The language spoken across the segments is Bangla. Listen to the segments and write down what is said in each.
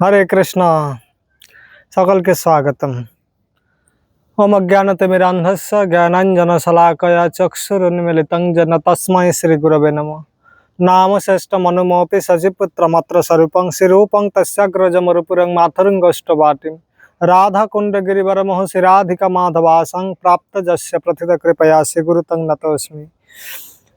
हरे कृष्णा, सकल के स्वागत ओम अज्ञानत मीरांधस ज्ञानांजन शलाकय चक्षुर्मील जन तस्म श्रीगुरव नम। नाम श्रेष्ठ मनुमोपि सचिपुत्र मत्र स्वरूप श्रीरूप तस्ग्रजमुपुर माथुरंगष्टवाटी राधा कुंड गिरीवर मुह श्री माधवासंग प्राप्त जस्य प्रथित कृपया श्री गुरु तंग नतोस्मी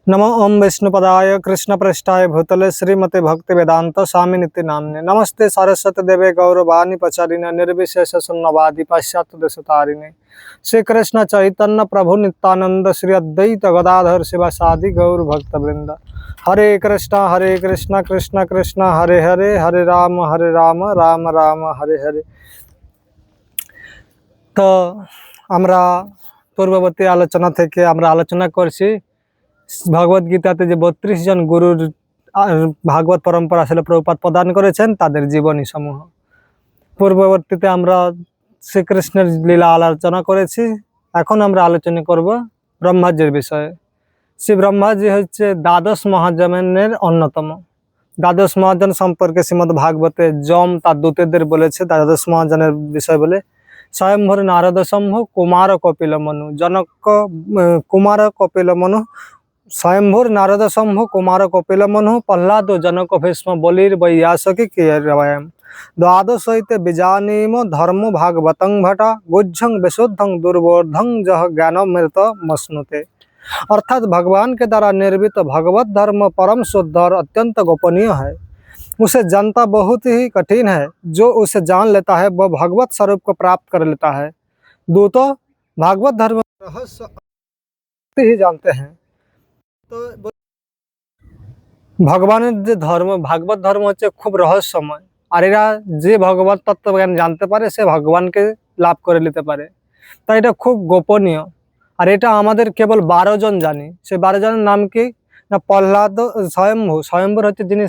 কৃপয়া শ্রী গুরুতং নতোস্মি नमो ओम विष्णुपदाय कृष्णपृष्ठाय भूतले श्रीमते भक्ति वेदांत स्वामी नित्य नामने नमस्ते सरस्वती देवे गौरवाणी पचारिणे निर्विशेष शून्यवादी पाश्चात्य देशतारिणे श्री कृष्ण चैतन्य प्रभु नित्यानंद श्री अद्वैत गदाधर शिवासादि गौर भक्त वृंद हरे कृष्ण हरे कृष्ण कृष्ण कृष्ण हरे हरे हरे राम हरे राम राम राम हरे हरे তো আমরা পূর্ববর্তী আলোচনা থেকে আমরা আলোচনা করছি ভগবত গীতাতে যে বত্রিশ জন গুরুর ভাগবত পরম্পরা আসলে প্রভুপাত প্রদান করেছেন, তাদের জীবনী সমূহ। পূর্ববর্তীতে আমরা শ্রীকৃষ্ণের লীলা আলোচনা করেছি, এখন আমরা আলোচনা করব ব্রহ্মাজির বিষয়ে। শ্রী ব্রহ্মাজি হচ্ছে দ্বাদশ মহাজনের অন্যতম। দ্বাদশ মহাজন সম্পর্কে শ্রীমদ ভাগবতে যম তার দূতেদের বলেছে, দ্বাদশ মহাজনের বিষয় বলে স্বয়ংভর নারদ সম্ভ কুমার কপিল মনু জনক, কুমার কপিল মনু स्वयंभुर नारद शंभु कुमार कपिल मनु, प्रहलाद जनक भीष्म, बलिर वैयासकी कियम द्वादशते बीजानीम धर्म भागवतंग भटा, गुज्जं विशुद्धं दुर्बोधं जह ज्ञानमृत मश्नुते अर्थात भगवान के द्वारा निर्मित भगवत धर्म परम शुद्ध और अत्यंत गोपनीय है। उसे जानता बहुत ही कठिन है। जो उसे जान लेता है, वह भगवत स्वरूप को प्राप्त कर लेता है। दूतो, भागवत धर्म रहस्य ही जानते हैं। ভগবানের যে ধর্ম, ভাগবত ধর্ম হচ্ছে খুব রহস্যময়। আর এরা যে ভগবত তত্ত্বজ্ঞান জানতে পারে, সে ভগবানকে লাভ করে নিতে পারে। তাই এটা খুব গোপনীয়। আর এটা আমাদের কেবল বারো জন জানি। সে বারো জনের নাম কি? না, প্রহ্লাদ স্বয়ম্ভু। স্বয়ম্ভুর হচ্ছে যিনি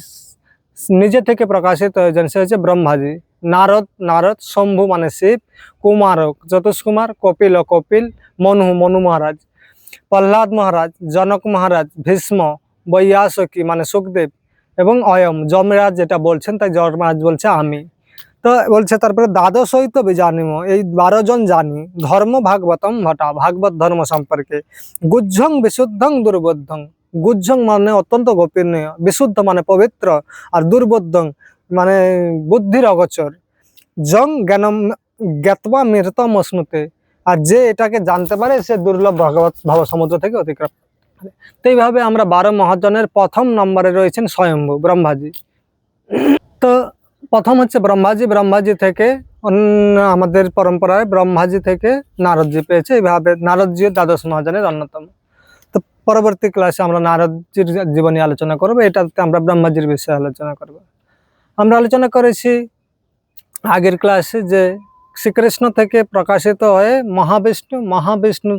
নিজে থেকে প্রকাশিত হয়েছেন, সে হচ্ছে ব্রহ্মাজি। নারদ নারদ, শম্ভু মানে শিব, কুমারক। যতুষ কুমার কপিল কপিল মনু মনু মহারাজ। প্রহ্লাদ মহারাজ, জনক মহারাজ, ভীষ্ম, বৈয়াসকি মানে সুখদেব এবং অয়ম, যমরাজ যেটা বলছেন, তাই যমরাজ বলছে আমি। তো বলছে, তারপরে দ্বাদশ হইতো বিজানিম এই বারো জন জানি, ধর্ম ভাগবতম ভটা ভাগবত ধর্ম সম্পর্কে। গুজ্জং বিশুদ্ধং দুর্বোধ্যং, গুজ্জং মানে অত্যন্ত গোপনীয়, বিশুদ্ধ মানে পবিত্র আর দুর্বোধ্যং মানে বুদ্ধির অগোচর। জং জ্ঞানম জ্ঞাতবা মৃতম অশ্নুতে আর যে এটাকে জানতে পারে, সে দুর্লভ ভগবত ভব সমুদ্র থেকে অতিক্রম তো এইভাবে আমরা বারো মহাজনের প্রথম নম্বরে রয়েছেন স্বয়ম্ভু, ব্রহ্মাজি। তো প্রথম হচ্ছে ব্রহ্মাজি। ব্রহ্মাজি থেকে অন্য আমাদের পরম্পরায় ব্রহ্মাজি থেকে নারদজি পেয়েছে। এইভাবে নারদজি দ্বাদশ মহাজনের অন্যতম। তো পরবর্তী ক্লাসে আমরা নারদজির জীবনী আলোচনা করব। এটাতে আমরা ব্রহ্মাজির বিষয়ে আলোচনা করব। আমরা আলোচনা করেছি আগের ক্লাসে যে শ্রীকৃষ্ণ থেকে প্রকাশিত হয়ে মহাবিষ্ণু মহাবিষ্ণু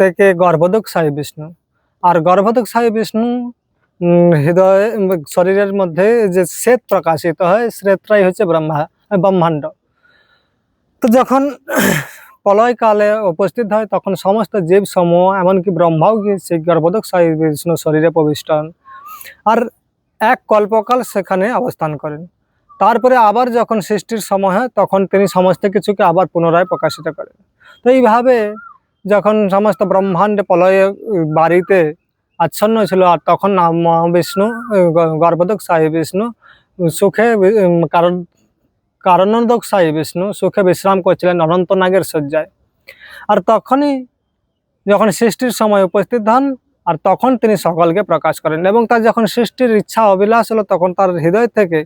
থেকে গর্ভদক সাই বিষ্ণু। আর গর্ভদক সাই বিষ্ণু হৃদয়ে, শরীরের মধ্যে যে শ্বেত প্রকাশিত হয় শ্বেতটাই হচ্ছে ব্রহ্মা, ব্রহ্মাণ্ড। তো যখন প্রলয়কালে উপস্থিত হয়, তখন সমস্ত জীব সমূহ এমনকি ব্রহ্মাও সেই গর্ভদক সাই বিষ্ণু শরীরে প্রবিষ্ট হন। আর এক কল্পকাল সেখানে অবস্থান করেন। তারপরে আবার যখন সৃষ্টির সময় হয়, তখন তিনি সমস্ত কিছুকে আবার পুনরায় প্রকাশিত করেন। তো এইভাবে যখন সমস্ত ব্রহ্মাণ্ডে প্রলয়ে বাড়িতে আচ্ছন্ন ছিল, আর তখন মহাবিষ্ণু গর্ভদক সাই বিষ্ণু সুখে কারণ কারণোদক সাই বিষ্ণু সুখে বিশ্রাম করছিলেন অনন্তনাগের শয্যায়। আর তখনই যখন সৃষ্টির সময় উপস্থিত হন, আর তখন তিনি সকলকে প্রকাশ করেন এবং তার যখন সৃষ্টির ইচ্ছা অবিলাস হলো, তখন তার হৃদয় থেকে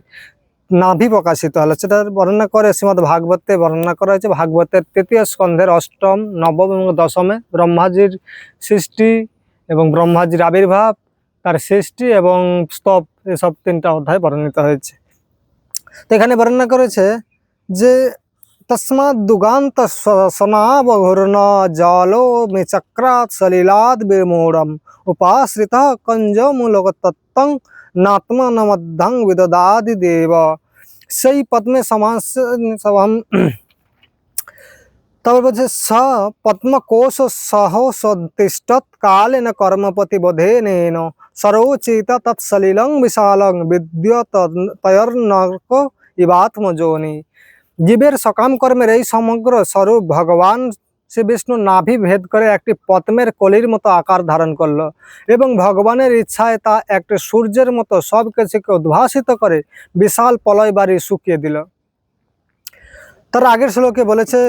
নাভি প্রকাশিত হলো। সেটার বর্ণনা করে শ্রীমদ ভাগবতে বর্ণনা করা হয়েছে। ভাগবতের তৃতীয় স্কন্ধের অষ্টম, নবম এবং দশমে ব্রহ্মাজির সৃষ্টি এবং ব্রহ্মাজির আবির্ভাব, তার সৃষ্টি এবং স্তব, এসব তিনটা অধ্যায় বর্ণিত হয়েছে। তো এখানে বর্ণনা করেছে যে তস্মাৎ দুগান্ত সনাবঘূর্ণ জলো মে চক্রাৎ সলিলাদ বিমূঢ়ম। উপাশ্রিত কঞ্জমূলক তত্ত্বং নাত্মনমধ্যং বিদদাদি দেব সেই পদ্মে সমাস সবম তারপর বলছে স পদ্মকোশ সহ সতিষ্ঠৎ কালেন কর্মপতি বোধেনেন সরোচিত তৎসলিলং বিশালং বিদ্যত তয়র্নক ইবাত্মযোনি জীবের সকাম কর্মের এই সমগ্র স্বরূপ ভগবান শ্রী বিষ্ণু নাভি ভেদ করে একটি পদ্মের কলির মতো আকার ধারণ করল এবং ভগবানের ইচ্ছায় তা একটি সূর্যের মতো সব কিছুকে উদ্ভাসিত করে বিশাল পলয় বাড়ি শুকিয়ে দিল। তার আগের শ্লোকে বলেছে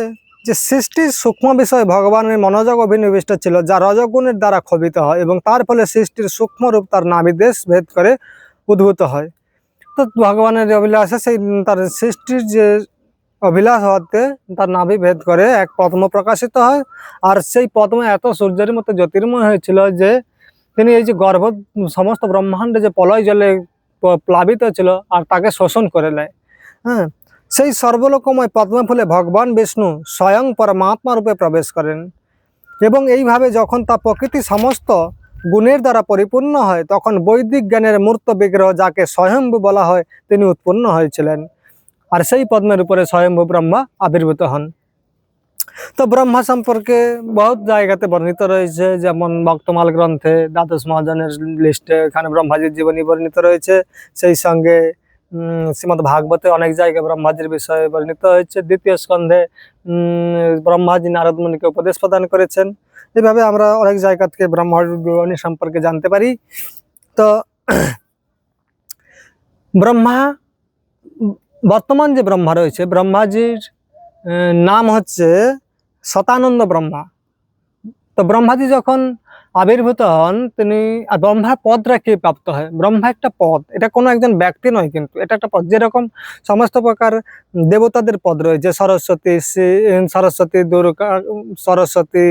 যে সৃষ্টির সূক্ষ্ম বিষয় ভগবানের মনোযোগ অভিনিবিষ্ট ছিল, যা রজগুণের দ্বারা ক্ষোভিত হয় এবং তার ফলে সৃষ্টির সূক্ষ্ম রূপ তার নাভিদেশ ভেদ করে উদ্ভূত হয়। তো ভগবানের অভিলাষে সেই, তার সৃষ্টির যে অভিলাষ হতে তার নাভি ভেদ করে এক পদ্ম প্রকাশিত হয়। আর সেই পদ্ম এত সূর্যের মতো জ্যোতির্ময় হয়েছিল যে তিনি এই যে গর্ভ, সমস্ত ব্রহ্মাণ্ডে যে পলয় জলে প্লাবিত ছিল আর তাকে শোষণ করে নেয়। হ্যাঁ সেই সর্বলোকময় পদ্মফুলে ভগবান বিষ্ণু স্বয়ং পরমাত্মা রূপে প্রবেশ করেন এবং এইভাবে যখন তা প্রকৃতি সমস্ত গুণের দ্বারা পরিপূর্ণ হয়, তখন বৈদিক জ্ঞানের মূর্ত বিগ্রহ যাকে স্বয়ম্ভু বলা হয়, তিনি উৎপন্ন হয়েছিলেন। আর সেই পদ্মের উপরে স্বয়ম্ভু ব্রহ্মা আবির্ভূত হন। তো ব্রহ্মা সম্পর্কে বহুত জায়গাতে বর্ণিত রয়েছে, যেমন ভক্তমাল গ্রন্থে দ্বাদশ মহাজনের লিস্টে এখানে ব্রহ্মাজির জীবনী বর্ণিত রয়েছে। সেই সঙ্গে শ্রীমদ ভাগবতে অনেক জায়গায় ব্রহ্মাজির বিষয়ে বর্ণিত হয়েছে। দ্বিতীয় স্কন্ধে ব্রহ্মাজি নারদ মুনিকে উপদেশ প্রদান করেছেন। এভাবে আমরা অনেক জায়গা থেকে ব্রহ্মার জীবনী সম্পর্কে জানতে পারি। তো, ব্রহ্মা বর্তমান যে ব্রহ্মা রয়েছে, ব্রহ্মাজির নাম হচ্ছে শতানন্দ ব্রহ্মা। তো ব্রহ্মাজি যখন আবির্ভূত হন, তিনি, আর ব্রহ্মা পদটা কে প্রাপ্ত হয়। ব্রহ্মা একটা পদ, এটা কোনো একজন ব্যক্তি নয় কিন্তু, এটা একটা পদ। যেরকম সমস্ত প্রকার দেবতাদের পদ রয়েছে, সরস্বতী সরস্বতী, দুর্গা, সরস্বতী,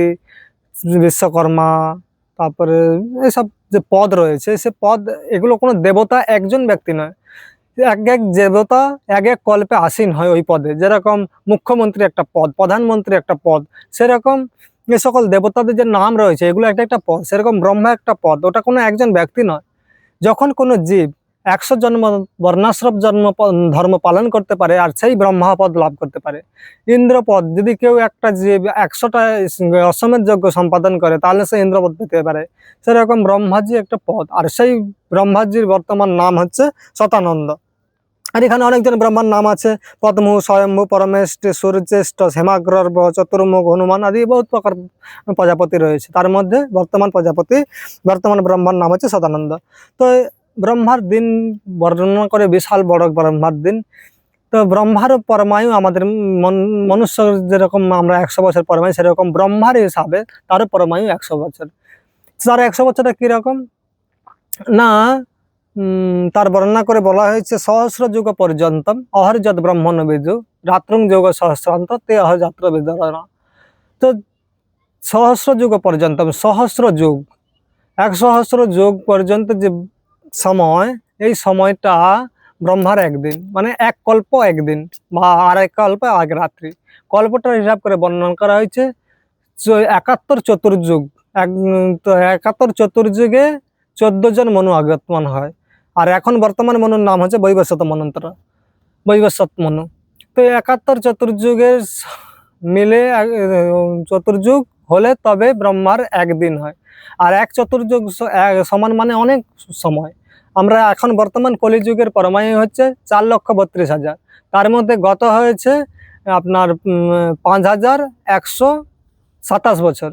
বিশ্বকর্মা, তারপরে এসব যে পদ রয়েছে, সে পদ, এগুলো কোনো দেবতা একজন ব্যক্তি নয়। এক এক দেবতা, এক এক কল্পে আসীন হয় ওই পদে। যেরকম মুখ্যমন্ত্রী একটা পদ, প্রধানমন্ত্রী একটা পদ, সেরকম এ সকল দেবতাদের যে নাম রয়েছে, এগুলো একটা একটা পদ, সেরকম ব্রহ্মা একটা পদ, ওটা কোনো একজন ব্যক্তি নয়। যখন কোনো জীব একশো জন্ম বর্ণাশ্রম জন্ম ধর্ম পালন করতে পারে আর সেই ব্রহ্মাপদ লাভ করতে পারে। ইন্দ্রপদ, যদি কেউ একটা জীব একশোটা অসমের যজ্ঞ সম্পাদন করে, তাহলে সে ইন্দ্রপদ পেতে পারে। সেরকম ব্রহ্মাজি একটা পদ, আর সেই ব্রহ্মাজির বর্তমান নাম হচ্ছে শতানন্দ। আর এখানে অনেকজন ব্রহ্মার নাম আছে, পদ্মু, স্বয়ম্ভু, পরমেষ্ঠ, সূর্যেষ্ঠ, হেমাগ্রর্ভ, চতুর্মুখ, হনুমান আদি বহুত প্রকার প্রজাপতি রয়েছে। তার মধ্যে বর্তমান প্রজাপতি, বর্তমান ব্রহ্মার নাম হচ্ছে সদানন্দ তো ব্রহ্মার দিন বর্ণনা করে বিশাল বড় ব্রহ্মার দিন। তো ব্রহ্মার পরমায়ু আমাদের মন- মনুষ্য যেরকম আমরা একশো বছর পরমায়ু, সেরকম ব্রহ্মার হিসাবে তারও পরমায়ু একশো বছর। তার একশো বছরটা কীরকম? না তার বর্ণনা করে বলা হয়েছে, সহস্র যুগ পর্যন্ত অহরযদ ব্রহ্মণ বিদু রাত্রং যোগ সহস্রান্ত তে অহযাত্র বিদরণ। তো সহস্র যুগ পর্যন্ত সহস্র যুগ, এক সহস্র যুগ পর্যন্ত যে সময়, এই সময়টা ব্রহ্মার একদিন মানে এক কল্প একদিন বা আর এক কল্প এক রাত্রি। কল্পটার হিসাব করে বর্ণনা করা হয়েছে একাত্তর চতুর্যুগ, এক, তো একাত্তর চতুর্যুগে চোদ্দ জন মনু আগতমান হয়। আর এখন বর্তমান মনুর নাম হচ্ছে বৈবস্বত মনন্তর বৈবস্বত মনু। তো একাত্তর চতুর্যুগের মিলে চতুর্যুগ হলে তবে ব্রহ্মার একদিন হয়। আর এক চতুর্যুগ সমান মানে অনেক সময়। আমরা এখন বর্তমান কলিযুগের পরমায়ু হচ্ছে চার লক্ষ বত্রিশ হাজার। তার মধ্যে গত হয়েছে আপনার পাঁচ হাজার একশো সাতাশ বছর।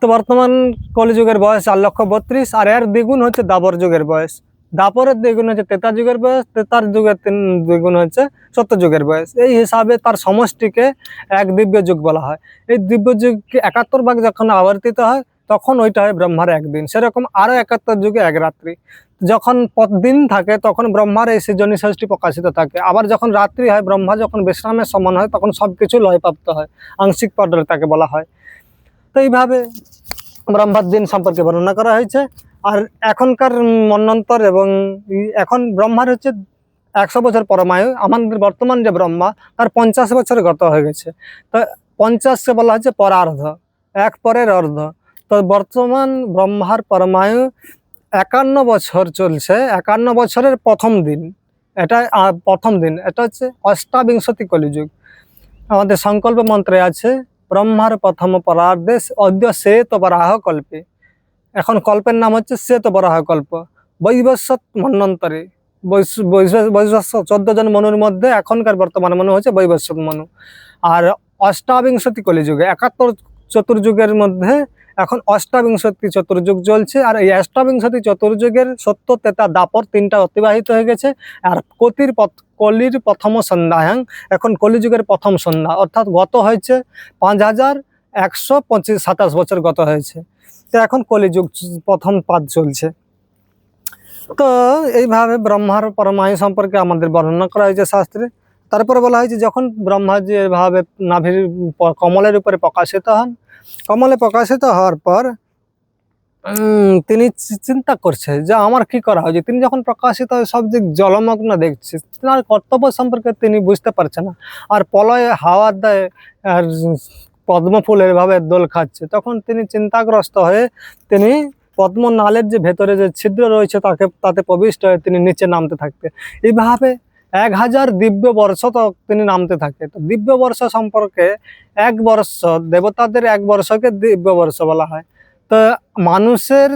তো বর্তমান কলিযুগের বয়স চার লক্ষ বত্রিশ, আর এর দ্বিগুণ হচ্ছে দাবর যুগের বয়স। দাপরের দ্বিগুণ হচ্ছে তেতা যুগের বয়স, তেতার যুগের তিন, দ্বিগুণ হচ্ছে সত্য যুগের বয়স। এই হিসাবে তার সমষ্টিকে এক দিব্য যুগ বলা হয়। এই দিব্য যুগকে একাত্তর ভাগ যখন আবর্তিত হয় তখন ওইটা হয় ব্রহ্মার একদিন। সেরকম আরও একাত্তর যুগে এক রাত্রি। যখন দিন থাকে, তখন ব্রহ্মার এই সৃজনী ষষ্ঠী প্রকাশিত থাকে। আবার যখন রাত্রি হয়, ব্রহ্মা যখন বিশ্রামের সমান হয়, তখন সবকিছু লয়প্রাপ্ত হয়। আংশিক পর্যায়ে তাকে বলা হয়। তো এইভাবে ব্রহ্মার দিন সম্পর্কে বর্ণনা করা হয়েছে। আর এখনকার মন্বন্তর এবং এখন ব্রহ্মার হচ্ছে একশো বছর পরমায়ু। আমাদের বর্তমান যে ব্রহ্মা, তার পঞ্চাশ বছর গত হয়ে গেছে। তো পঞ্চাশকে বলা হচ্ছে পরার্ধ। এক পরের অর্ধ। তো বর্তমান ব্রহ্মার পরমায়ু একান্ন বছর চলছে, একান্ন বছরের প্রথম দিন। এটা প্রথম দিন। এটা হচ্ছে অষ্টাবিংশতি কলিযুগ। আমাদের সংকল্প মন্ত্রে আছে, ব্রহ্মার প্রথম পরার্ধে অদ্য শ্বেত বরাহ কল্পে। এখন কল্পের নাম হচ্ছে শ্বেত বরাহ কল্প। বৈবস্বত মন্বন্তরে বৈবস্ব চোদ্দ জন মনুর মধ্যে এখনকার বর্তমান মনু হচ্ছে বৈবস্বত মনু। আর অষ্টাবিংশতি কলিযুগে, একাত্তর চতুর্যুগের মধ্যে এখন অষ্টাবিংশতি চতুর্যুগ চলছে, আর এই অষ্টাবিংশতি চতুর্যুগের সত্য তেতা দাপর তিনটা অতিবাহিত হয়ে গেছে, আর কতির পথ- কলির প্রথম সন্ধ্যায়াং, এখন কলিযুগের প্রথম সন্ধ্যা, অর্থাৎ গত হয়েছে পাঁচ হাজার একশো পঁচিশ সাতাশ বছর গত হয়েছে। তো এখন কলিযুগ প্রথম পাদ চলছে। তো এইভাবে ব্রহ্মার পরমায়ু সম্পর্কে আমাদের বর্ণনা করা হয়েছে শাস্ত্রে। তারপরে বলা হয়েছে যখন ব্রহ্মাজি এভাবে নাভির কমলের উপরে প্রকাশিত হন, কমলে প্রকাশিত হওয়ার পর তিনি চিন্তা করছে যে আমার কি করা হয়েছে তিনি যখন প্রকাশিত হয়, সব দিক জলমগ্ন দেখছে, তার কর্তব্য সম্পর্কে তিনি বুঝতে পারছে না। আর পলয়ে হাওয়ার দেয়, আর পদ্ম ফুলের ভাবে দোল খাচ্ছে। তখন তিনি চিন্তাগ্রস্ত হয়ে তিনি পদ্ম নালের যে ভেতরে যে ছিদ্র রয়েছে, তাকে তাতে প্রবিষ্ট হয়ে তিনি নিচে নামতে থাকতে। এইভাবে এক হাজার দিব্য বর্ষ তো তিনি নামতে থাকে। তো দিব্য বর্ষ সম্পর্কে এক বর্ষ, দেবতাদের এক বর্ষকে দিব্য বর্ষ বলা হয়। তো মানুষের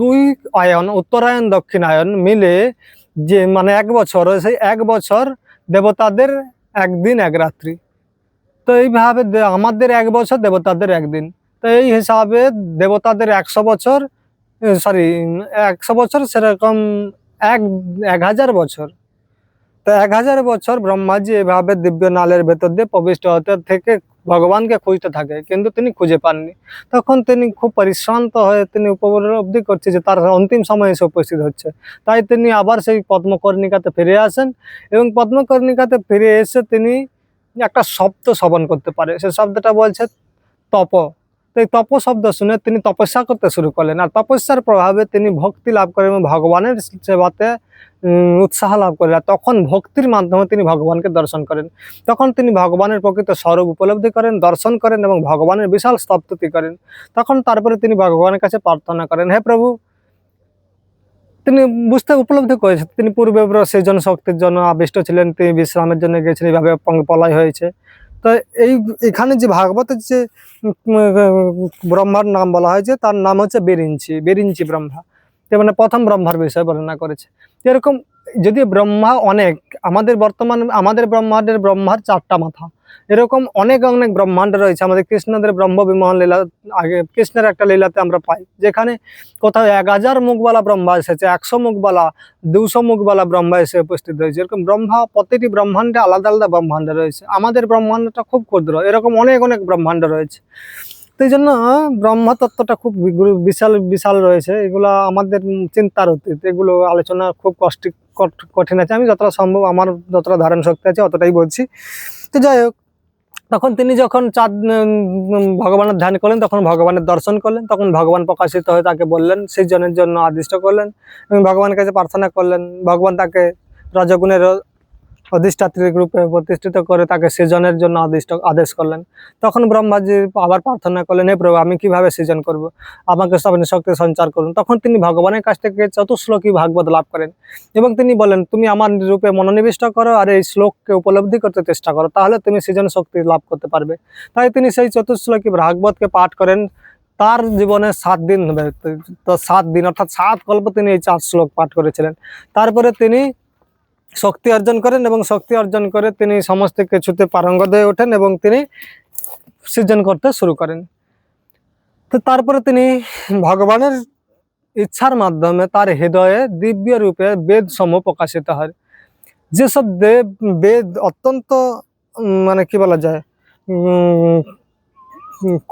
দুই আয়ন, উত্তরায়ণ, দক্ষিণায়ন মিলে যে মানে এক বছর, সেই এক বছর দেবতাদের একদিন, এক রাত্রি। তো এইভাবে আমাদের এক বছর, দেবতাদের একদিন। তো এই হিসাবে দেবতাদের একশো বছর সরি একশো বছর সেরকম এক এক হাজার বছর। তো এক হাজার বছর ব্রহ্মাজি এভাবে দিব্য নালের ভেতর দিয়ে প্রবিষ্ট হতে থেকে ভগবানকে খুঁজতে থাকে, কিন্তু তিনি খুঁজে পাননি। তখন তিনি খুব পরিশ্রান্ত হয়ে তিনি উপলব্ধি করছে যে তার অন্তিম সময় এসে উপস্থিত হচ্ছে। তাই তিনি আবার সেই পদ্মকর্ণিকাতে ফিরে আসেন এবং পদ্মকর্ণিকাতে ফিরে এসে তিনি একটা শব্দ শ্রবণ করতে পারে। সে শব্দটা বলছে তপ। তো এই তপ শব্দ শুনে তিনি তপস্যা করতে শুরু করলেন। আর তপস্যার প্রভাবে তিনি ভক্তি লাভ করেন এবং ভগবানের সেবাতে উৎসাহ লাভ করেন। আর তখন ভক্তির মাধ্যমে তিনি ভগবানকে দর্শন করেন। তখন তিনি ভগবানের প্রকৃত স্বরূপ উপলব্ধি করেন, দর্শন করেন এবং ভগবানের বিশাল স্তব্ধতি করেন। তখন তারপরে তিনি ভগবানের কাছে প্রার্থনা করেন, হে প্রভু, তিনি বুঝতে উপলব্ধি করেছেন। তিনি পূর্বে সেজন শক্তির জন্য আবিষ্ট ছিলেন, তিনি বিশ্রামের জন্য গেছেন এইভাবে পং- পলয় হয়েছে। তো এই এখানে যে ভাগবতের যে ব্রহ্মার নাম বলা হয়েছে, তার নাম হচ্ছে বেরিঞ্চি বেরিঞ্চি ব্রহ্মা। মানে প্রথম ব্রহ্মার বিষয়ে বর্ণনা করেছে। এরকম যদি ব্রহ্মা অনেক, আমাদের বর্তমান, আমাদের ব্রহ্মাদের ব্রহ্মার চারটা মাথা। এরকম অনেক অনেক ব্রহ্মাণ্ড রয়েছে। আমাদের কৃষ্ণদের ব্রহ্ম বিমোহন লীলা, আগে কৃষ্ণের একটা লীলাতে আমরা পাই। যেখানে কোথাও এক হাজার মুখবালা ব্রহ্মা এসেছে, একশো মুখবালা, দুশো মুখবালা ব্রহ্মা এসে উপস্থিত হয়েছে। এরকম ব্রহ্মা, প্রতিটি ব্রহ্মাণ্ডে আলাদা আলাদা ব্রহ্মাণ্ড রয়েছে। আমাদের ব্রহ্মাণ্ডটা খুব ক্ষুদ্র, এরকম অনেক অনেক ব্রহ্মাণ্ড রয়েছে। এই জন্য ব্রহ্মতত্ত্বটা খুব বিশাল বিশাল রয়েছে। এগুলো আমাদের চিন্তার অতীত। এগুলো আলোচনা খুব কষ্ট কঠ- কঠিন আছে। আমি যতটা সম্ভব, আমার যতটা ধারণ শক্তি আছে, অতটাই বলছি। তো যাই হোক, তখন তিনি যখন চাঁদ ভগবানের ধ্যান করলেন, তখন ভগবানের দর্শন করলেন, তখন ভগবান প্রকাশিত হয়ে তাকে বললেন সেই জনের জন্য আদিষ্ট করলেন এবং ভগবানের কাছে প্রার্থনা করলেন। ভগবান তাকে রজগুণের অধিষ্ঠাত্রী রূপে প্রতিষ্ঠিত করে তাকে সৃজনের জন্য আদিষ্ট, আদেশ করলেন। তখন ব্রহ্মাজি আবার প্রার্থনা করলেন, হে প্রভু, আমি কীভাবে সৃজন করব? আমাকে আপনি শক্তি সঞ্চার করুন। তখন তিনি ভগবানের কাছ থেকে চতুশ্লোকী ভাগবত লাভ করেন এবং তিনি বলেন, তুমি আমার রূপে মনোনিবিষ্ট করো আর এই শ্লোককে উপলব্ধি করতে চেষ্টা করো, তাহলে তুমি সৃজন শক্তি লাভ করতে পারবে। তাই তিনি সেই চতুশ্লোকী ভাগবতকে পাঠ করেন। তার জীবনে সাত দিন তো সাত দিন, অর্থাৎ সাত কল্প তিনি এই চার শ্লোক পাঠ করেছিলেন। তারপরে তিনি শক্তি অর্জন করেন এবং শক্তি অর্জন করে তিনি সমস্ত কিছুতে পারঙ্গত হয়ে ওঠেন এবং তিনি সৃজন করতে শুরু করেন। তো তারপরে তিনি ভগবানের ইচ্ছার মাধ্যমে তার হৃদয়ে দিব্য রূপে বেদ সমূহ প্রকাশিত হয়। যেসব দেব, বেদ অত্যন্ত মানে কি বলা যায়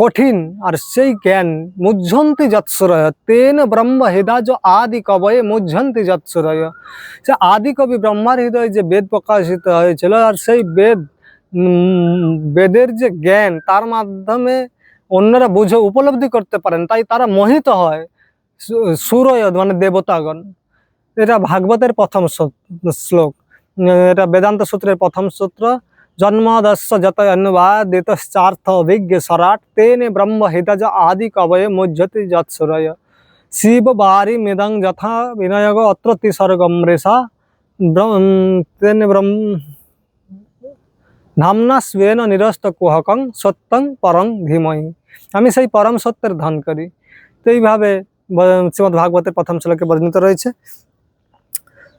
কঠিন আর সেই জ্ঞান মুঝন্তি যৎসুরয়। তেন ব্রহ্ম হৃদয় আদি কবয়ে মুঝন্তি যৎসুরয়। সে আদি কবি ব্রহ্মার হৃদয়ে যে বেদ প্রকাশিত হয়েছিল আর সেই বেদ বেদের যে জ্ঞান তার মাধ্যমে অন্যরা বুঝে উপলব্ধি করতে পারেন, তাই তারা মোহিত হয় সুরয় মানে দেবতাগণ। এটা ভাগবতের প্রথম শ্লোক। এটা বেদান্ত সূত্রের প্রথম সূত্র। জন্মাদস্য যত অনুবাদিতার্থ অভিজ্ঞ সরাট তেনে ব্রহ্ম হৃদজ আদি কবয়ে মুজ্জতি যৎসুরয় শিব বারি মৃদং যথা বিনয়গ অত্রতি স্বর্গম রেশা ব্রহ্ম তেনে ব্রহ্ম ধামনা স্বেন নিরস্ত কুহকং সত্যং পরং ধীমহি আমি সেই পরম সত্যের ধান করি তো এইভাবে শ্রীমদ ভাগবতের প্রথম শ্লোকে বর্ণিত রয়েছে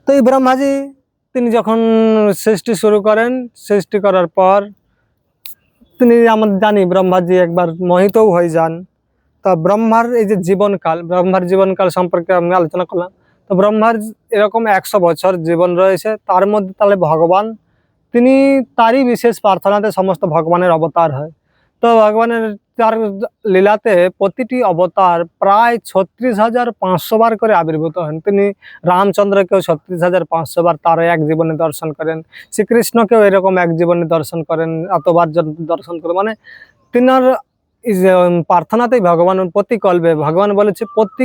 তো এই ব্রহ্মাজি তিনি যখন সৃষ্টি শুরু করেন, সৃষ্টি করার পর তিনি আমরা জানি ব্রহ্মাজি একবার মোহিতও হয়ে যান। তা ব্রহ্মার এই যে জীবনকাল, ব্রহ্মার জীবনকাল সম্পর্কে আমি আলোচনা করলাম। তো ব্রহ্মার এরকম একশো বছর জীবন রয়েছে, তার মধ্যে তাহলে ভগবান, তিনি তারই বিশেষ প্রার্থনাতে সমস্ত ভগবানের অবতার হয়। তো ভগবানের তার লীলাতে প্রতিটি অবতার প্রায় ছত্রিশ হাজার পাঁচশো বার করে আবির্ভূত হন। তিনি রামচন্দ্রকেও ছত্রিশ হাজার পাঁচশো বার তার এক জীবনে দর্শন করেন। শ্রীকৃষ্ণকেও এরকম এক জীবনে দর্শন করেন, এতবার দর্শন করেন। মানে তিনার প্রার্থনাতেই ভগবান প্রতিকল্পে, ভগবান বলেছে, প্রতি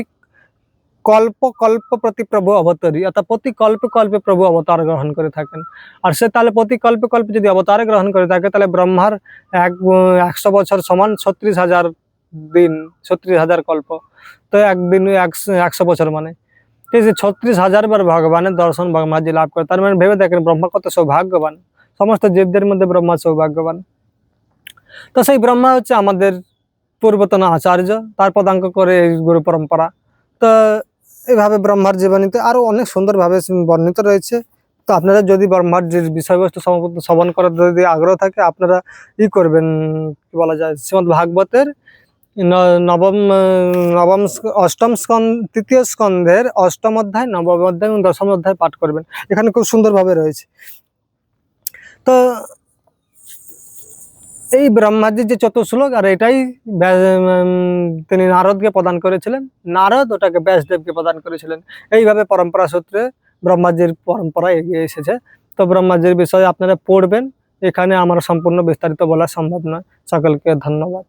কল্প কল্প প্রতি প্রভু অবতরী, অর্থাৎ প্রতি কল্পে কল্পে প্রভু অবতার গ্রহণ করে থাকেন। আর সে তাহলে প্রতি কল্পে কল্পে যদি অবতার গ্রহণ করে থাকে, তাহলে ব্রহ্মার এক, একশো বছর সমান ছত্রিশ হাজার দিন, ছত্রিশ হাজার কল্প। তো একদিন একশো বছর মানে। ঠিক যে ছত্রিশ হাজার বার ভগবানের দর্শন ব্রহ্মাজি লাভ করে, তার মানে ভেবে দেখেন ব্রহ্মা কত সৌভাগ্যবান। সমস্ত জীবদের মধ্যে ব্রহ্মা সৌভাগ্যবান। তো সেই ব্রহ্মা হচ্ছে আমাদের পূর্বতন আচার্য, তার পদাঙ্ক করে এই গুরু পরম্পরা। তো এইভাবে ব্রহ্মার জীবনীতে আরও অনেক সুন্দরভাবে বর্ণিত রয়েছে। তো আপনারা যদি ব্রহ্মার যে বিষয়বস্তু শ্রবণ করার যদি আগ্রহ থাকে, আপনারা ই করবেন, কি বলা যায় শ্রীমদ ভাগবতের নবম নবম অষ্টম স্কন্ধ তৃতীয় স্কন্ধের অষ্টম অধ্যায়, নবম অধ্যায় এবং দশম অধ্যায় পাঠ করবেন। এখানে খুব সুন্দরভাবে রয়েছে। তো এই ব্রহ্মাজির যে চতুর্শ্লোক আর এটাই তিনি নারদকে প্রদান করেছিলেন। নারদ ওটাকে ব্যাসদেবকে প্রদান করেছিলেন। এইভাবে পরম্পরা সূত্রে ব্রহ্মাজির পরম্পরা এগিয়ে এসেছে। তো ব্রহ্মাজির বিষয়ে আপনারা পড়বেন। এখানে আমার সম্পূর্ণ বিস্তারিত বলা সম্ভব নয়। সকলকে ধন্যবাদ।